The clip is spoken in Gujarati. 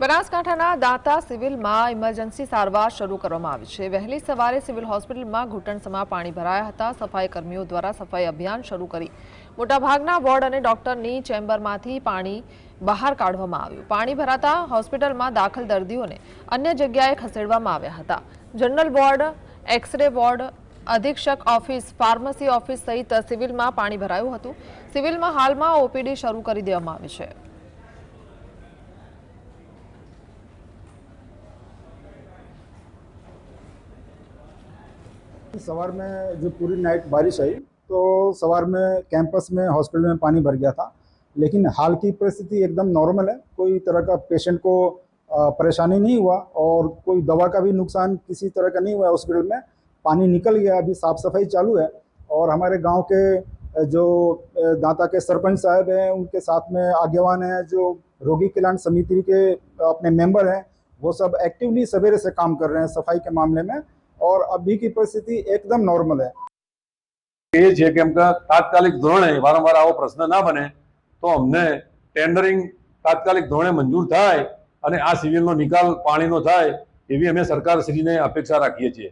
બનાસકાંઠાના દાંતા સિવિલમાં ઇમરજન્સી સારવાર શરૂ કરવામાં આવી છે. વહેલી સવારે સિવિલ હોસ્પિટલમાં ઘૂંટણસમાં પાણી ભરાયા હતા. સફાઈ કર્મીઓ દ્વારા સફાઈ અભિયાન શરૂ કરી. મોટાભાગના વોર્ડ અને ડોક્ટરની ચેમ્બરમાંથી પાણી બહાર કાઢવામાં આવ્યું. પાણી ભરાતા હોસ્પિટલમાં દાખલ દર્દીઓને અન્ય જગ્યાએ ખસેડવામાં આવ્યા હતા. General ward, x ray ward, અધિક્ષક ઓફિસ, ફાર્મસી ઓફિસ સહિત સિવિલમાં પાણી ભરાયું હતું. સિવિલમાં હાલમાં ઓપીડી શરૂ કરી દેવામાં આવી છે. सवार में जो पूरी नाइट बारिश आई तो सवार में कैंपस में हॉस्पिटल में पानी भर गया था। लेकिन हाल की परिस्थिति एकदम नॉर्मल है। कोई तरह का पेशेंट को परेशानी नहीं हुआ और कोई दवा का भी नुकसान किसी तरह का नहीं हुआ हॉस्पिटल में। पानी निकल गया, अभी साफ़ सफ़ाई चालू है और हमारे गाँव के जो दांता के सरपंच साहब हैं, उनके साथ में आगेवान हैं, जो रोगी कल्याण समिति के अपने मेंबर हैं, वो सब एक्टिवली सवेरे से काम कर रहे हैं सफ़ाई के मामले में। और अभी की परिस्थिति एकदम नॉर्मल है કહીએ છીએ કેમ કે તાત્કાલિક ધોરણે વારંવાર આવો પ્રશ્ન ના બને તો અમને ટેન્ડરિંગ તાત્કાલિક ધોરણે મંજૂર થાય અને આ સિવિલનો નિકાલ પાણીનો થાય એવી અમે સરકારશ્રીને અપેક્ષા રાખીએ છીએ